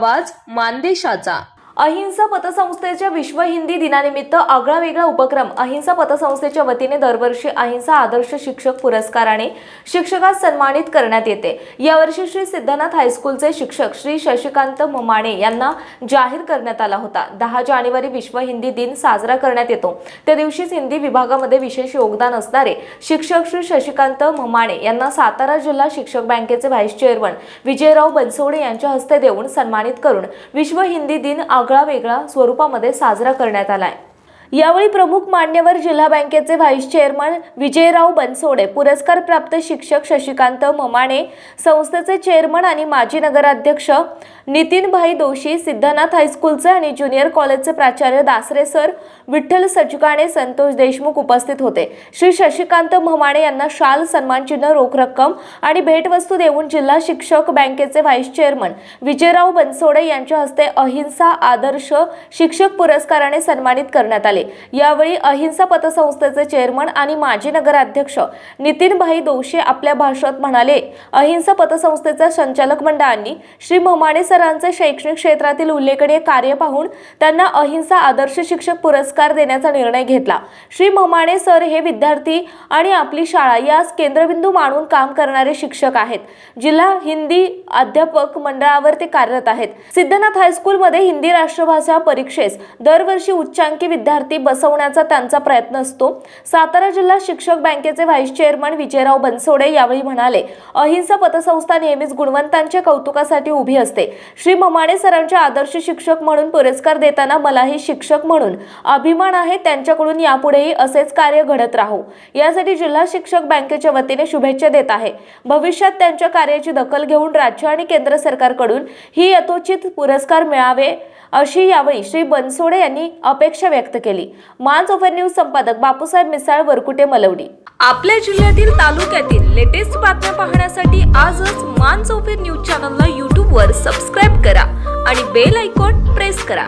आवाज मानदेशाचा. अहिंसा पतसंस्थेच्या विश्व हिंदी दिनानिमित्त आगळा वेगळा उपक्रम अहिंसा पतसंस्थेच्या वतीने दरवर्षी अहिंसा आदर्श शिक्षक पुरस्काराने शिक्षकास सन्मानित करण्यात येते. यावर्षी श्री सिद्धनाथ हायस्कूलचे शिक्षक श्री शशिकांत ममाणे यांना जाहीर करण्यात आला होता. दहा जानेवारी विश्व हिंदी दिन साजरा करण्यात येतो. त्या दिवशीच हिंदी विभागामध्ये विशेष योगदान असणारे शिक्षक श्री शशिकांत ममाणे यांना सातारा जिल्हा शिक्षक बँकेचे व्हाईस चेअरमन विजयराव बनसोडे यांच्या हस्ते देऊन सन्मानित करून विश्व हिंदी दिन आग आगळा वेगळा स्वरूपामध्ये साजरा करण्यात आला आहे यावेळी प्रमुख मान्यवर जिल्हा बँकेचे व्हाईस चेअरमन विजयराव बनसोडे पुरस्कार प्राप्त शिक्षक शशिकांत ममाणे संस्थेचे चेअरमन आणि माजी नगराध्यक्ष नितीनभाई दोशी सिद्धनाथ हायस्कूलचे आणि ज्युनियर कॉलेजचे प्राचार्य दासरे सर विठ्ठल सचकाणे संतोष देशमुख उपस्थित होते. श्री शशिकांत ममाणे यांना शाल सन्मानचिन्ह रोख रक्कम आणि भेटवस्तू देऊन जिल्हा शिक्षक बँकेचे व्हाईस चेअरमन विजयराव बनसोडे यांच्या हस्ते अहिंसा आदर्श शिक्षक पुरस्काराने सन्मानित करण्यात आले. यावेळी अहिंसा पतसंस्थेचे चेअरमन आणि माजी नगराध्यक्ष नितीनभाई दोशी आपल्या भाषणात म्हणाले अहिंसा पतसंस्थेच्या संचालक मंडळांनी श्री ममाणे सरांचे शैक्षणिक क्षेत्रातील उल्लेखनीय कार्य पाहून त्यांना अहिंसा आदर्श शिक्षक पुरस्कार देण्याचा निर्णय घेतला. श्री ममाणे सर हे विद्यार्थी आणि आपली शाळा यास केंद्रबिंदू मानून काम करणारे शिक्षक आहेत. जिल्हा हिंदी अध्यापक मंडळावर ते कार्यरत आहेत. सिद्धनाथ हायस्कूलमध्ये हिंदी राष्ट्रभाषा परीक्षेस दरवर्षी उच्चांकी विद्यार्थी बसवण्याचा त्यांचा प्रयत्न असतो. सातारा जिल्हा शिक्षक बँकेचे व्हाईस चेअरमन विजयराव बनसोडे यावेळी म्हणाले अहिंसा पतसंस्था नेहमीच गुणवंतांच्या कौतुकासाठी उभी असते. श्री ममाणे सरांचे आदर्श शिक्षक म्हणून पुरस्कार देताना मलाही शिक्षक म्हणून. अभिमान आहे त्यांच्याकडून यापुढेही असेच कार्य घडत राहू. यासाठी जिल्हा शिक्षक बँकेच्या वतीने शुभेच्छा देत आहे. भविष्यात त्यांच्या कार्याची दखल घेऊन राज्य आणि केंद्र सरकारकडून ही यथोचित पुरस्कार मिळावे अशी यावेळी श्री बनसोडे यांनी अपेक्षा व्यक्त केली. मान ओव्हर न्यूज संपादक बापूसाहेब मिसाळ वरकुटे मलवडी. आपल्या जिल्ह्यातील तालुक्यातील लेटेस्ट बातम्या पाहण्यासाठी आजच मान ओव्हर न्यूज चॅनलला यूट्यूबवर सबस्क्राईब करा आणि बेल आयकॉन प्रेस करा.